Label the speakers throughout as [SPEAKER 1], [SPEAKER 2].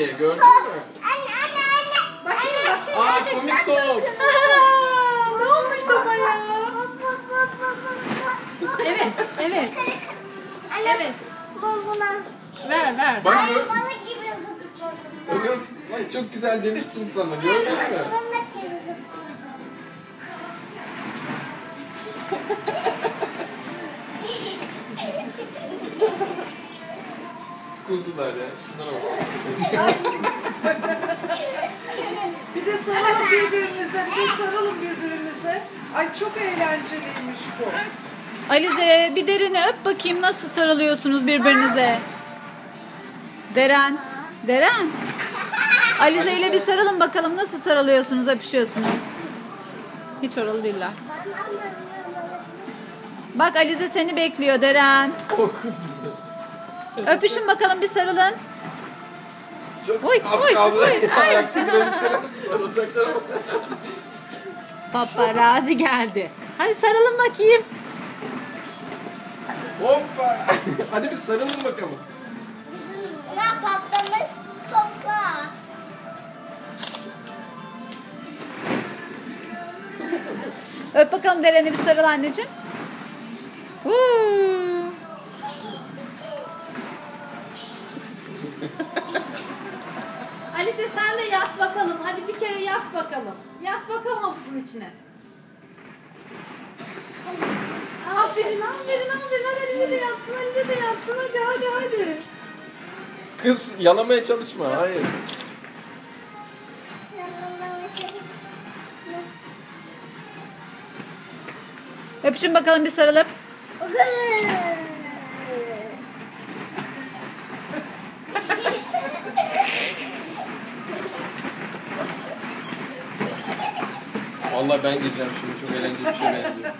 [SPEAKER 1] diye gördün mü?
[SPEAKER 2] Anne anne anne.
[SPEAKER 3] Bakayım bakayım.
[SPEAKER 1] Aa komik top.
[SPEAKER 3] Ne olmuş topa ya? Evet, evet,
[SPEAKER 2] Anne.
[SPEAKER 3] evet. Ver, ver.
[SPEAKER 1] Bak
[SPEAKER 2] Ay
[SPEAKER 1] gör-
[SPEAKER 2] balık gibi zıpladım. ben.
[SPEAKER 1] Evet. Çok güzel demiştim sana gördün mü?
[SPEAKER 2] Balık gibi zıpladım.
[SPEAKER 1] Kuzular ya. Şunlara bak.
[SPEAKER 4] Bir de sarılın birbirinize, bir de sarılın birbirinize. Ay çok eğlenceliymiş bu.
[SPEAKER 3] Alize bir derini öp bakayım nasıl sarılıyorsunuz birbirinize. Deren, Deren. Alize ile bir sarılın bakalım nasıl sarılıyorsunuz, öpüşüyorsunuz. Hiç oralı değiller. Bak Alize seni bekliyor Deren.
[SPEAKER 1] O kız.
[SPEAKER 3] Öpüşün bakalım bir sarılın.
[SPEAKER 1] Çok
[SPEAKER 3] Oy,
[SPEAKER 1] az
[SPEAKER 3] oy,
[SPEAKER 1] kaldı.
[SPEAKER 3] oy, ay.
[SPEAKER 1] Ayak titremişse sarılacaklar ama.
[SPEAKER 3] Paparazzi geldi. Hadi sarılın bakayım.
[SPEAKER 1] Hoppa. Hadi bir sarılın bakalım.
[SPEAKER 2] Ne patlamış topa.
[SPEAKER 3] Öp bakalım Deren'e bir sarıl anneciğim. Huu. Ali de sen de yat bakalım. Hadi bir kere yat bakalım. Yat bakalım havuzun içine. Aferin, aferin, aferin. Hadi Ali de yatsın, Ali de yatsın. Hadi, hadi, hadi.
[SPEAKER 1] Kız yalamaya çalışma. Hayır.
[SPEAKER 3] Öpüşün bakalım bir sarılıp.
[SPEAKER 1] Vallahi ben gideceğim şimdi. Çok eğlenceli bir şey benziyor.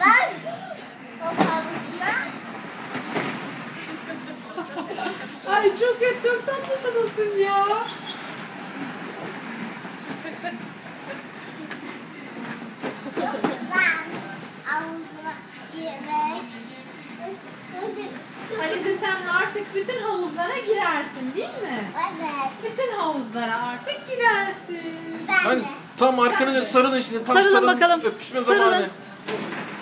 [SPEAKER 2] Ben
[SPEAKER 3] Ay çok çok tatlısınız ya. Alize sen artık bütün havuzlara girersin değil mi?
[SPEAKER 2] Evet.
[SPEAKER 3] Bütün havuzlara artık girersin.
[SPEAKER 2] Ben
[SPEAKER 1] Hani
[SPEAKER 2] de.
[SPEAKER 1] tam arkanıza sarılın şimdi. Tam
[SPEAKER 3] Sarılın
[SPEAKER 1] sarılın,
[SPEAKER 3] bakalım.
[SPEAKER 1] Öpüşme
[SPEAKER 3] Sarılın.
[SPEAKER 1] zamanı.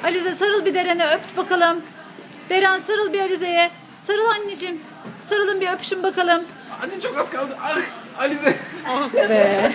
[SPEAKER 3] Alize sarıl bir Deren'e öp bakalım. Deren sarıl bir Alize'ye. Sarıl anneciğim. Sarılın bir öpüşün bakalım.
[SPEAKER 1] Hadi çok az kaldı. Ah Alize.
[SPEAKER 3] Ah be.